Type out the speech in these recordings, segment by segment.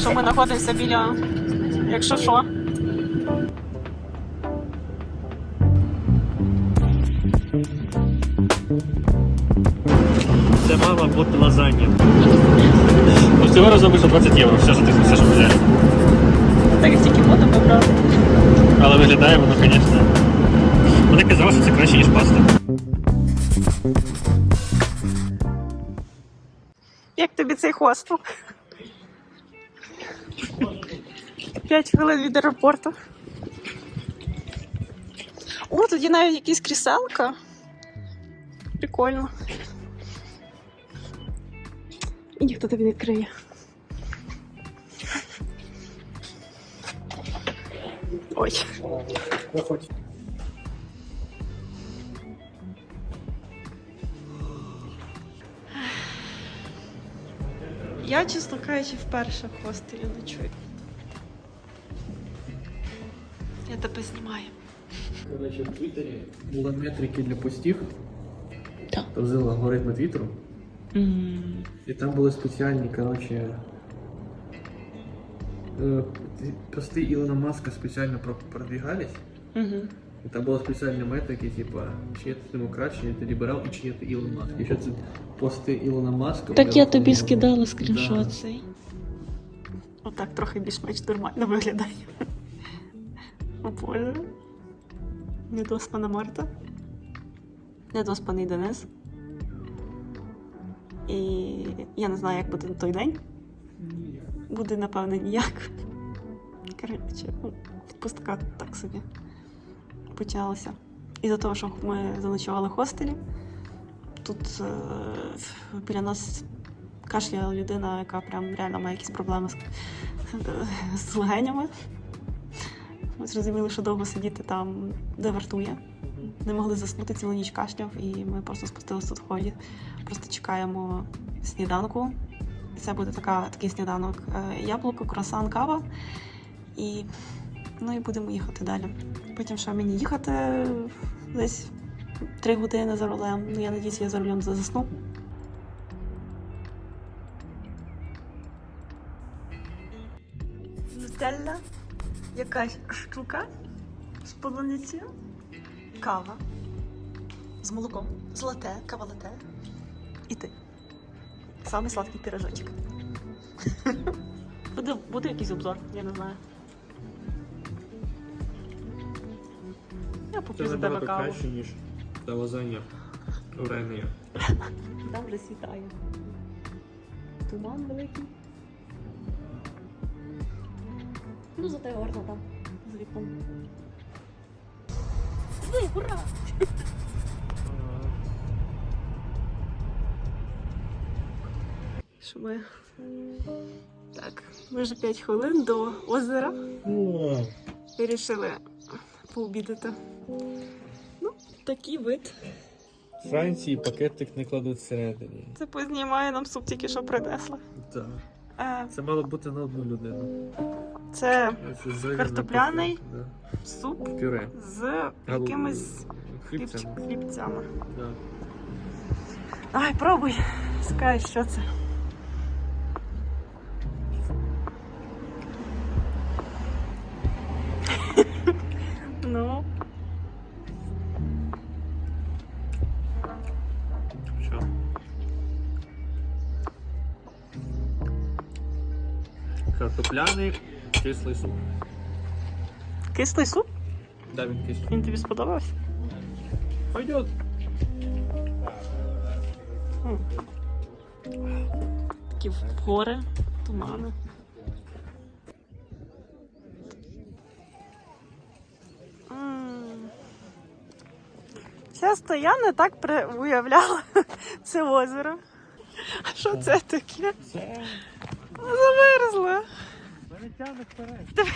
що ми знаходимося біля, якщо що. Це мала бути лазанья. Ну, цього разу вийшло 20 євро, все, що ти все, що взяли. Так як тільки воду побрав. Але виглядає воно, звісно. Вони казали, що це краще, ніж паста. Як тобі цей хвост? 5 хвилин від аеропорту. О, тут є навіть якісь кріселка. Прикольно. І ніхто тобі не відкриє. Ой. Я, чесно кажучи, вперше в хостелі ночую. Тебе знімаю. Коротше, в Твіттері були метрики для постів. Так. Позив алгоритми Твіттеру. І там були спеціальні, коротше. е, Пости Ілона Маска спеціально про- продвигались. Угу. І там були спеціальні метрики, типа, чи є ти демократ, чи є ти ліберал, і чи є ти Ілон Маск. Якщо це пости Ілона Маска. Так я тобі скидала скріншот Да. цей. Отак трохи більш-менш нормально виглядає. О Боже. Недоспана Марта. Недоспаний Денис. І я не знаю, як буде на той день. Буде, напевно, ніяк. Коротше, ну, відпустка так собі почалася. Із-за того, що ми заночували в хостелі. Тут е, біля нас кашляла людина, яка прям реально має якісь проблеми з, з легенями. Зрозуміли, що довго сидіти там, де вартує. Не могли заснути цілу ніч кашляв, і ми просто спустилися тут в ході. Просто чекаємо сніданку. Це буде така, такий сніданок. е, Яблуко, круасан, кава. І, ну, і будемо їхати далі. Потім що мені їхати десь три години за рулем. Ну, я надіюсь, я за рулем засну. Якась штука з полуницею, кава з молоком, золоте, кава лате. І ти. Самий сладкий пірожочок. Буде, буде якийсь обзор, я не знаю. Я поп'ю за тебе каву. ніж та лазанья варення. Там вже світає. Туман великий. Ну, зате гарно там з вікном. Ви, ура! Що ми? Так, ми вже 5 хвилин до озера. Вирішили пообідати. Ну, такий вид. Франції пакетик не кладуть всередині. Це познімає нам суп тільки що принесла. Так. Це мало бути на одну людину. Це Це Картопляний? да. суп. Пюре. з якимись хлібцями. хлібцями. Да. Давай, пробуй. Скажи, що це. Картопляний кислий суп. кислий суп? Да, він кислий. Він тобі сподобався? Пойдет. М. Такі гори, тумани. М. Я не так при- уявляла це озеро. А що це таке? Це Замерзла. мене тягне вперед.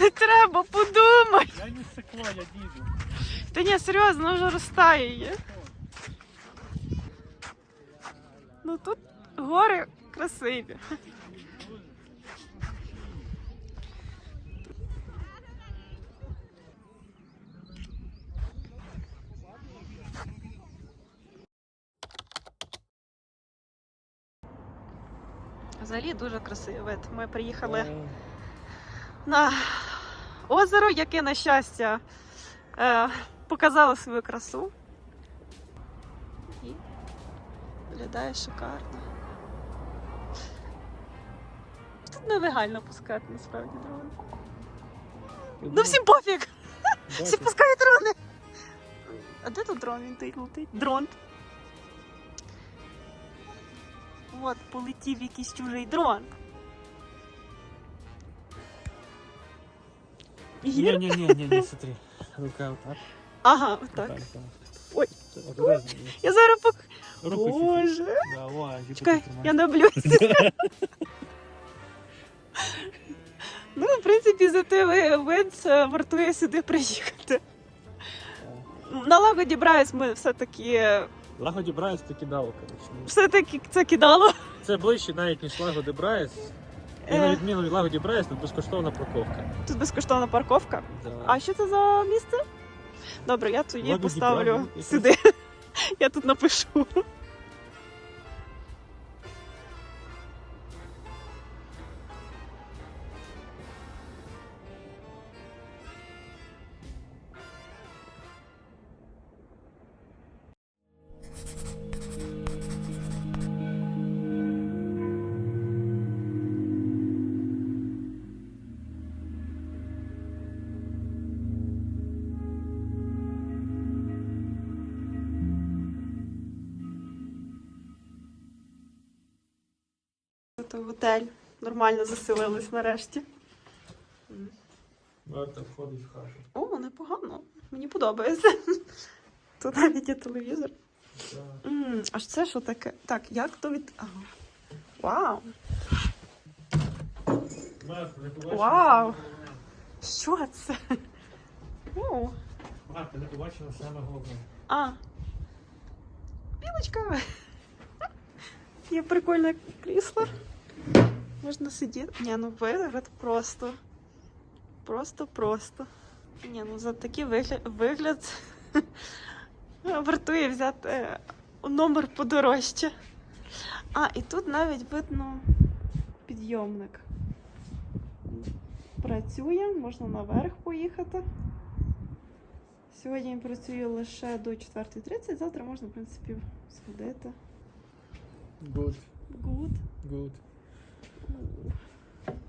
Не треба, подумай. Я не секла, я діду. Та ні, серйозно, вже розтає. Ну тут гори красиві. Взагалі дуже красивий вид. Ми приїхали на озеро, яке, на щастя, е, показало свою красу. І виглядає шикарно. Тут нелегально пускати насправді дрон. Ну всім пофіг! Всі пускають дрони. А де тут дрон? Він летить? Дрон. От, полетів якийсь чужий дрон. Є? Не, не, не, не, не, смотри. Рука вот так. Ага, так. вот так. Ой. Аккуратно. Я зараз пок... Руку чуть-чуть. Боже. Да, ой, Чекай, ты я наблюсь. ну, в принципі, за те е, вартує сюди приїхати. На лагоді Брайс ми все-таки Лагоді Брайс це кидало, коротше. все-таки це кидало. Це ближче навіть ніж Лагоді Брайс. І на Е. відміну від Лагоді Брайс, тут безкоштовна парковка. Тут безкоштовна парковка. Да. А що це за місце? Добре, я тоді Лагоді поставлю Брайс, сюди. Я тут напишу. Це готель. Нормально заселились нарешті. Марта входить в хату. О, непогано. Мені подобається. Тут навіть є телевізор. М, Аж це що таке? Так, як то від. Ага. Вау! Марта, не побачила? Вау! Що це? О, Марта, не побачила саме головне. а. Білочка. Є прикольне крісло. Можна сидіти. Ні, ну вигляд просто. Просто-просто. Ні, ну за такий вигляд, вигляд вартує взяти е, номер подорожче. А, і тут навіть видно підйомник. Працює, можна наверх поїхати. Сьогодні він працює лише до 4.30, завтра можна, в принципі, сходити. Good, Good. good.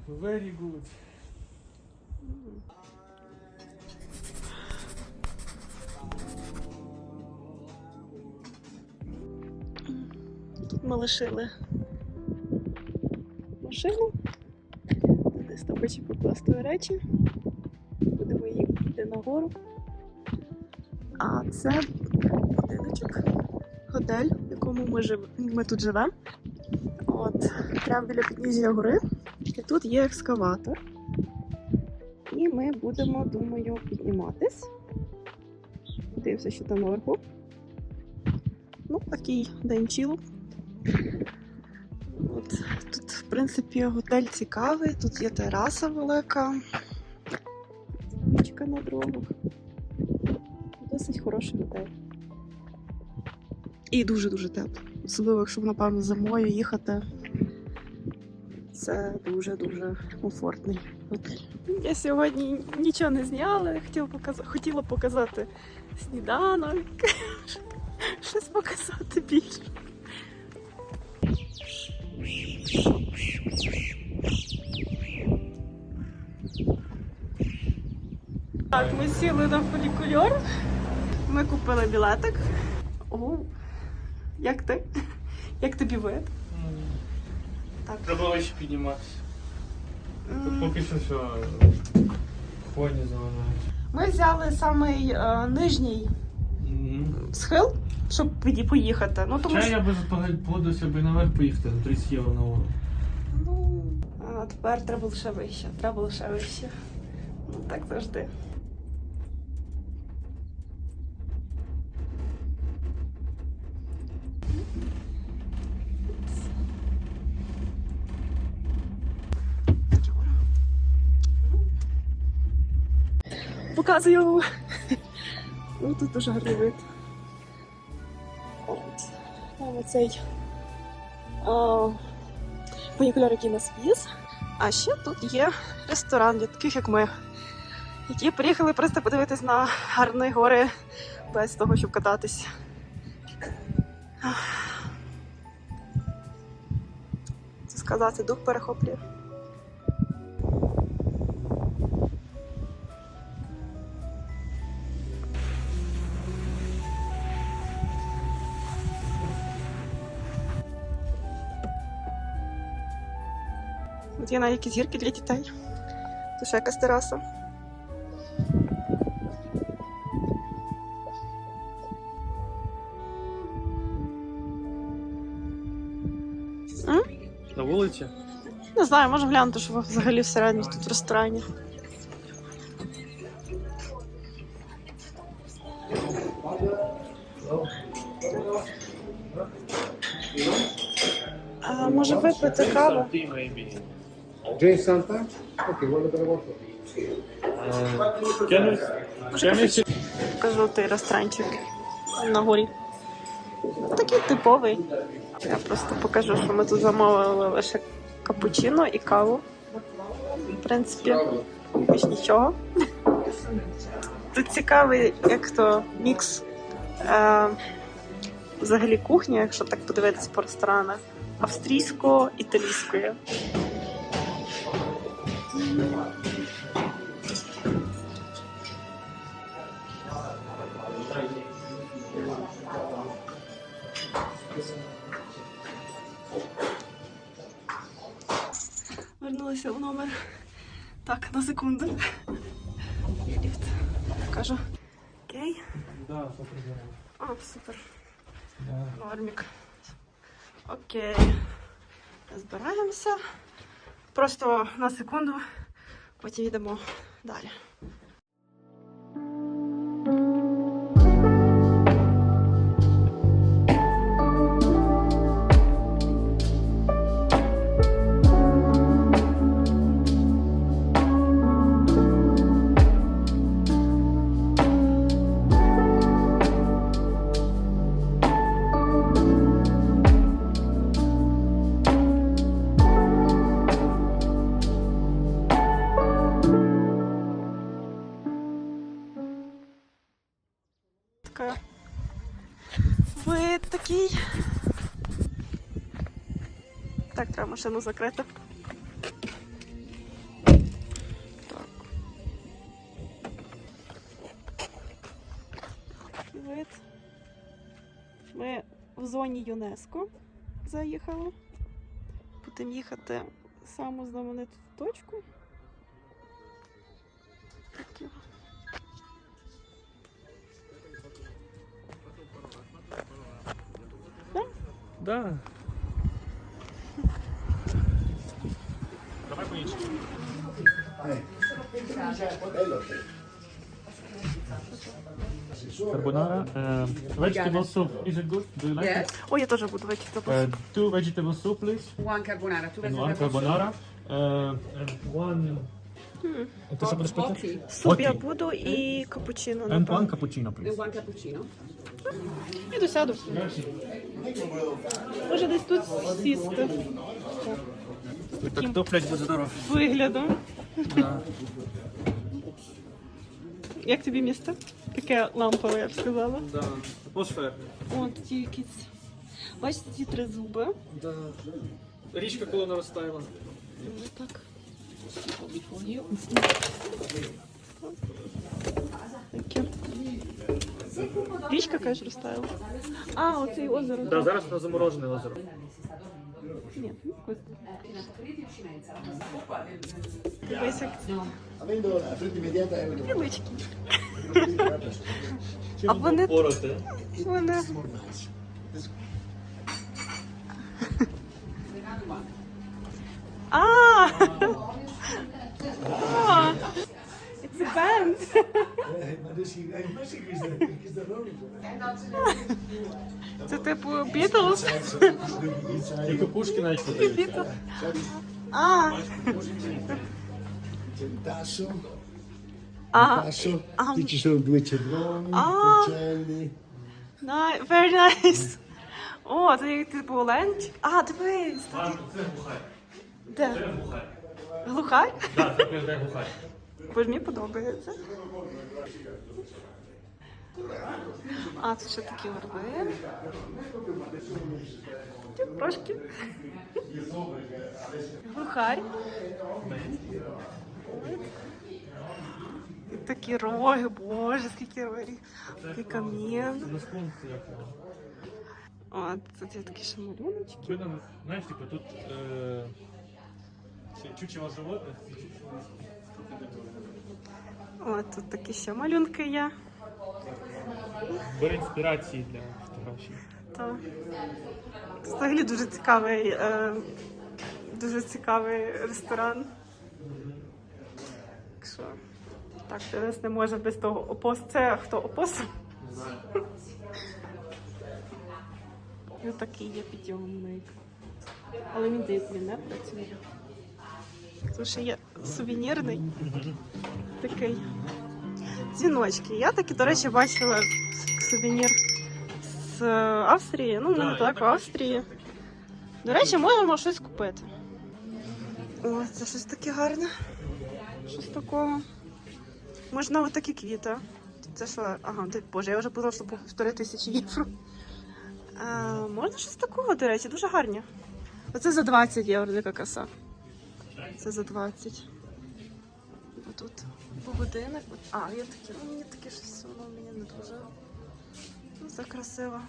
Very good. Тут ми лишили машину. Десь там хоче покласти речі. Будемо їхати нагору. А це будиночок, готель, в якому ми, жив... ми тут живемо. От, прямо біля підніжжя гори. І тут є екскаватор. І ми будемо, думаю, підніматись. Дивимося, що там наверху. Ну, такий день чілу. От, тут, в принципі, готель цікавий, тут є тераса велика, річка на дорогах. Досить хороший готель. І дуже-дуже тепло. Особливо, якщо, напевно, зимою їхати. Це дуже-дуже комфортний готель. Я сьогодні нічого не зняла, хотіла показати, хотіла показати сніданок. Щось показати більше. Так, ми сіли на фолікульор. Ми купили білетик. О, як ти? Як тобі вид? Так. Треба вище підніматися. Тут поки що все коні заважають. Ми взяли самий е, нижній схил, щоб піді- поїхати. Ну, тому Чай що... я би погодився би наверх поїхати за 30 євро на гору. Ну, а тепер треба лише вище. Треба лише вище. Ну, так завжди. Показую. Ну, тут дуже гарний вид. От. Там оцей. Фунікуляр, який нас віз. А ще тут є ресторан для таких, як ми, які приїхали просто подивитись на гарні гори без того, щоб кататись. Це сказати, дух перехоплює. От є навіть якісь гірки для дітей. Тут ще якась тераса. На вулиці? Не знаю, може глянути, що взагалі всередині тут в ресторані. А, може випити каву? Jay Santa? We, can we see? Покажу той ресторанчик на горі. Такий типовий. Я просто покажу, що ми тут замовили лише капучино і каву. В принципі, більш нічого. Тут цікавий, як то мікс е, взагалі кухні, якщо так подивитися по ресторанах, австрійсько-італійської. Номер. Так, на секунду. Ліфт. Покажу. Окей. Да. А, супер. Нормік. Окей. Збираємося. Просто на секунду, потім йдемо далі. Треба машину. Так. Вид. Ми в зоні ЮНЕСКО заїхали. Будемо їхати саму знамениту точку. Да. Давай по-іншому. Carbonara. Uh, vegetable soup. Is it good? Do you like Yes, it? Ой, я теж буду вечити. Uh, two vegetable soup, please. one carbonara, two And one carbonara. Uh, and one... Ти що будеш пити? Coffee Суп я Окей. буду і капучино. And напевно. one cappuccino, and please. one cappuccino. Іду сяду. Може десь тут сісти. Так топлять буде здорово. Виглядом. Як тобі місто? Таке лампове, я б сказала. Да. Атмосфера. О, тут є якісь. Бачите, ці три зуби. Да. Річка коли наростаєла. Ось Так. Таке. Річка, кажеш, розтаяла. А, оце озеро. Да, зараз на заморожене озеро. Ні, ось. Дивись, як Avendo la fretta immediata è un Привички. А вони, Пороти. вони... А! А! It's a band. Ma adesso. Це типу Beatles? І кукушки навіть подають. А! Il tasso, il А! tasso, Ah. qui ci sono due cedroni, Ah. uccelli. Най- Very nice. О, це як типу ленч. А, дивись. Де? Це глухарь. Глухарь? Так, це глухарь. Бо ж мені подобається. А, тут ще такі верби. Трошки. Глухарь. І такі роги, боже, скільки рогів. Такий камін. О, тут є такі ще малюночки. Видно, знаєш, типу тут е, чучело животних. і чучело О, тут такі ще малюнки є. Бери інспірації для фотографій. Так. Це взагалі дуже цікавий, е, дуже цікавий ресторан. Так що, так, Денис не може без того опос. Це хто опос? І такий є підйомник. Але він він не працює. Тут ще є сувенірний такий. Дзвіночки. Я таки, до речі, бачила сувенір з Австрії. Ну, не так, в Австрії. До речі, можемо щось купити. О, це щось таке гарне. Щось такого. Можна отакі квіти. Це що? Ага, ти, боже, я вже подумала, що по півтори тисячі євро. А, можна щось такого, до речі, дуже гарні. Оце за 20 євро, яка краса. Це за 20. Отут годинник. А, є такі, ну мені таке щось воно мені не дуже. Ну, це красиво.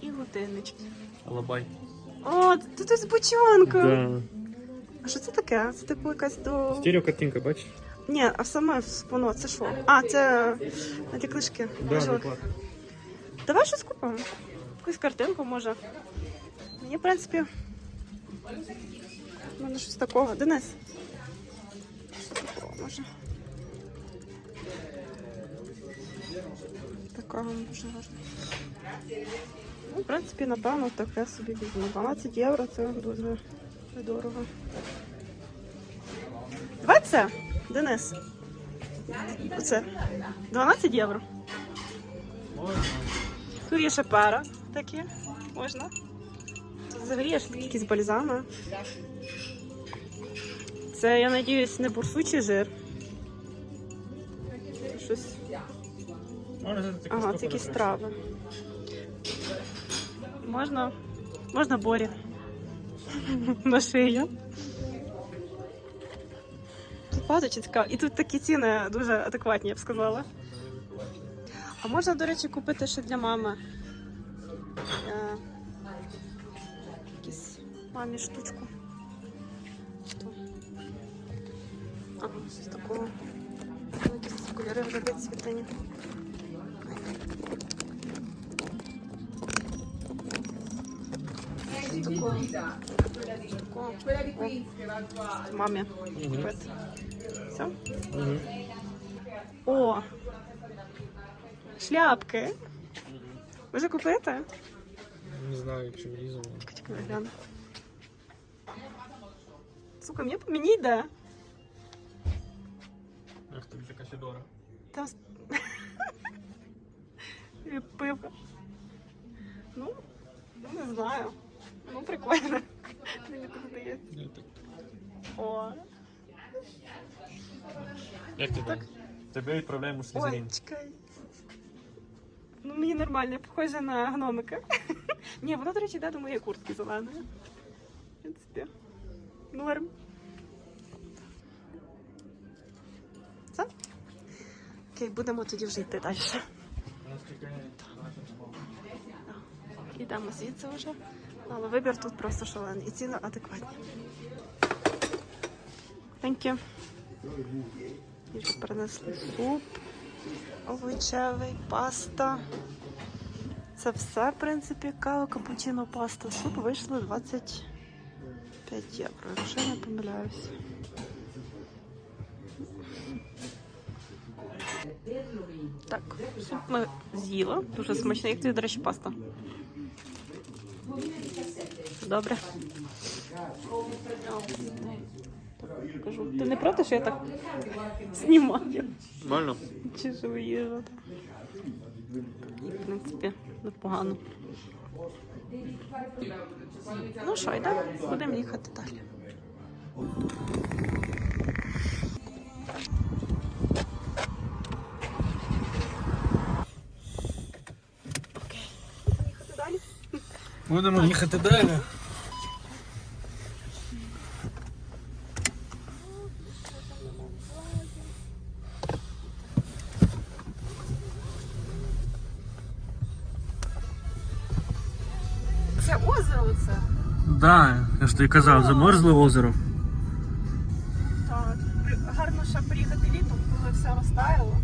І годиннички. Алабай. О, тут ось бочонка. А що це таке? Це типу якась до. Стереокартинка, бачиш? Ні, а саме воно, це що? А, це на ті книжки. Бачила? Давай щось купимо. Якусь картинку може. Мені, в принципі. У мене щось такого. Денис. Що такого може? Такого може важко. Ну, в принципі, напевно, таке собі візьму. 12 євро це дуже недорого. Давай це, Денис. Оце. 12 євро. Тут є ще пара такі, можна. Тут взагалі є ще якісь бальзами. Це, я надіюсь, не бурсучий жир. Щось. Ага, це якісь трави. Можна. Можна борі. На шию. Тут багато чи цікаво. І тут такі ціни дуже адекватні, я б сказала. А можна, до речі, купити ще для мами. Е, якусь мамі штучку. Ага, щось такого. Якісь кольори вже вицвітані. Щось такого. Такого. О, Мамі купити. Все? О! Шляпки. Може купити? Не знаю, якщо влізу. Чекай, чекай, гляну. Сука, мені, мені йде. Ах, тобі така Федора. Там... с- І пиво. Ну, ну, не знаю. Ну, прикольно. Мені так здається. О, Як ти так? Тебе відправляємо в ой, чекай. Ну, мені нормально, похоже на гномика. Ні, воно, до речі, йде до моєї куртки зеленої. В принципі, норм. Це? Окей, будемо тоді вже йти далі. Йдемо звідси вже. Але вибір тут просто шалений. І ціни адекватні. Thank you. Принесли суп овочевий, паста. Це все, в принципі, кава, капучино, паста. Суп вийшло 25 євро, якщо я не помиляюсь. Так, суп ми з'їли. Дуже смачно. Як тобі, до речі, паста? Добре. Кажу, ти не проти, що я так знімаю? Нормально? Чи живу їжу? І, в принципі, непогано. Ну що, йдемо? Будемо їхати далі. Окей. Будемо їхати далі. Будемо їхати далі. Це озеро це. Да, я ж тобі казав, замерзло озеро. Так, гарно ще приїхати літом, коли все розтаяло.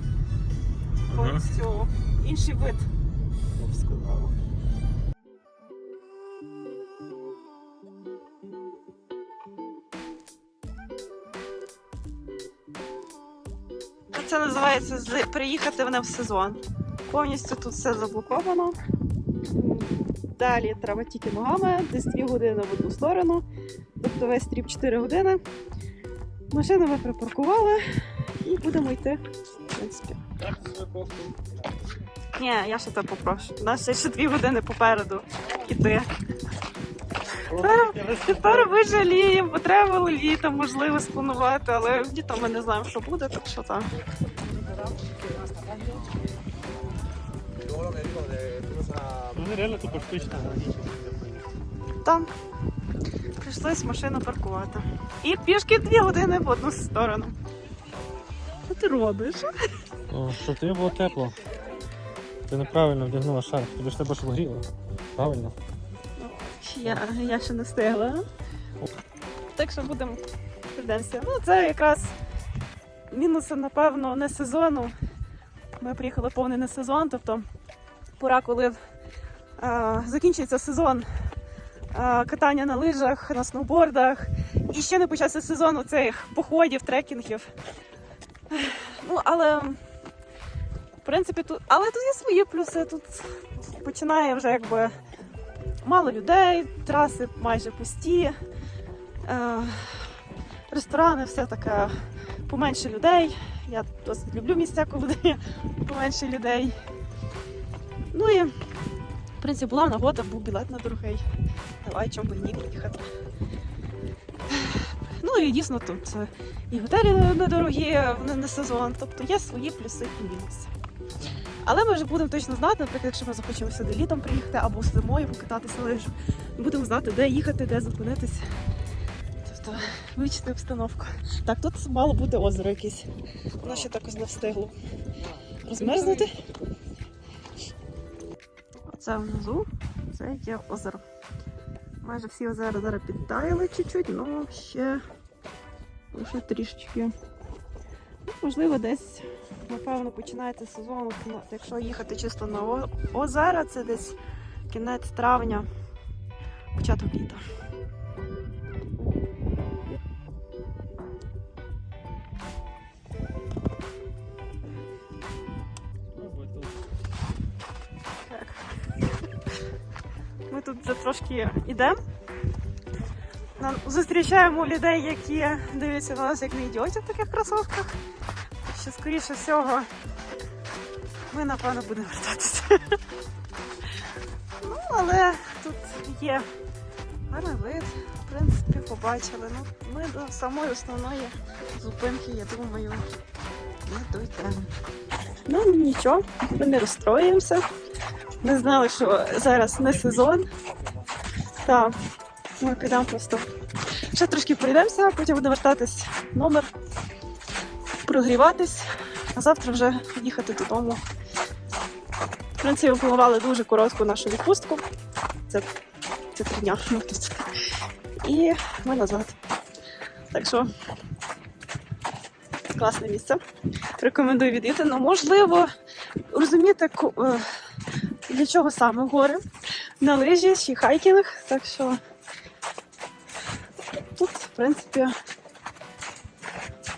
Повністю інший вид, приїхати в сезон. Повністю тут все заблоковано. Далі треба тільки ногами, десь 2 години в одну сторону. Тобто весь тріп 4 години. Машину ми припаркували і будемо йти, в принципі. Ні, я ще тебе попрошу. У нас ще дві години попереду іти. Тепер, тепер жаліємо, треба було літом, можливо, спланувати, але літом ми не знаємо, що буде, так що так. Вони реально тупо штучно Там прийшлось машину паркувати. І пішки дві години в одну сторону. Що ти робиш? Щоб тобі було тепло. Ти неправильно вдягнула шарф, тобі ж тебе ж гріло. Правильно? Я, я ще не встигла. Так що будемо прийдемося. Ну, це якраз мінуси, напевно, не сезону. Ми приїхали повний не сезон, тобто пора, коли закінчується сезон катання на лижах, на сноубордах. І ще не почався сезон цих походів, трекінгів. Ну, але в принципі тут. Але тут є свої плюси. Тут починає вже якби мало людей, траси майже пусті, е, ресторани, все таке поменше людей. Я досить люблю місця, коли поменше людей. Ну і, в принципі, була нагода, був білет на дорогий. Давай чому б ні їхати. Ну і дійсно тут е, і готелі недорогі, не на сезон, тобто є свої плюси і мінуси. Але ми вже будемо точно знати, наприклад, якщо ми захочемо сюди літом приїхати або зимою покататися лижу, будемо знати, де їхати, де зупинитися. Тобто вивчити обстановку. Так, тут мало бути озеро якесь. Воно ще також не встигло розмерзнути. Оце внизу, це є озеро. Майже всі озера зараз підтаяли чуть-чуть, але ще лише трішечки. Ну, можливо, десь, напевно, починається сезон. Якщо їхати чисто на озера, це десь кінець травня, початок літа. Тут вже трошки йдемо. Зустрічаємо людей, які дивляться на нас як на ідіотів в таких кросовках. Що скоріше всього ми напевно будемо вертатися. Ну, але тут є гарний вид, в принципі, побачили. Ну, ми до самої основної зупинки, я думаю, не дійдемо. Ну нічого, ми не розстроїмося. Ми знали, що зараз не сезон. Так, ми підемо просто. Ще трошки пройдемося, потім будемо вертатись в номер, прогріватись, а завтра вже їхати додому. В принципі, планували дуже коротку нашу відпустку. Це, це три дня. І ми назад. Так що класне місце. Рекомендую відвідати. Ну, можливо, розуміти, ко- е, для чого саме гори. На лижі чи хайкінг. Так що тут, в принципі,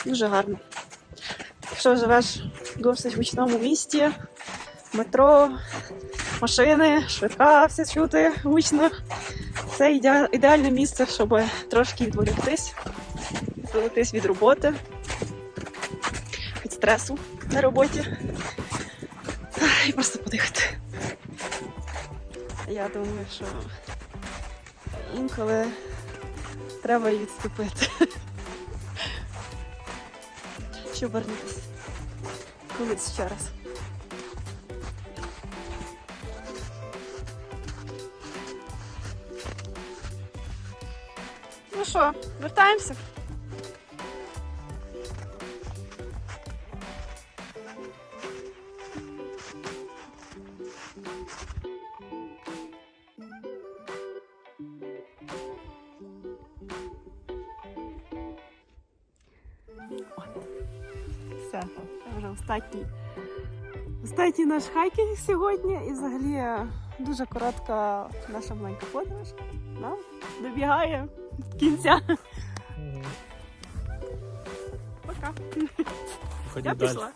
дуже гарно. Якщо живеш досить гучному місті, метро, машини, швидка, все чути гучно. Це іде- ідеальне місце, щоб трошки відволіктись, відволіктись від роботи, від стресу на роботі і просто. Я думаю, що інколи треба і відступити. Щоб вернутися. Колись ще раз. Ну що, вертаємося? Останній наш хайкінг сьогодні. І взагалі е, дуже коротка наша маленька подорож. Да? Добігає кінця. Пока. Ходіть Я далі. пішла.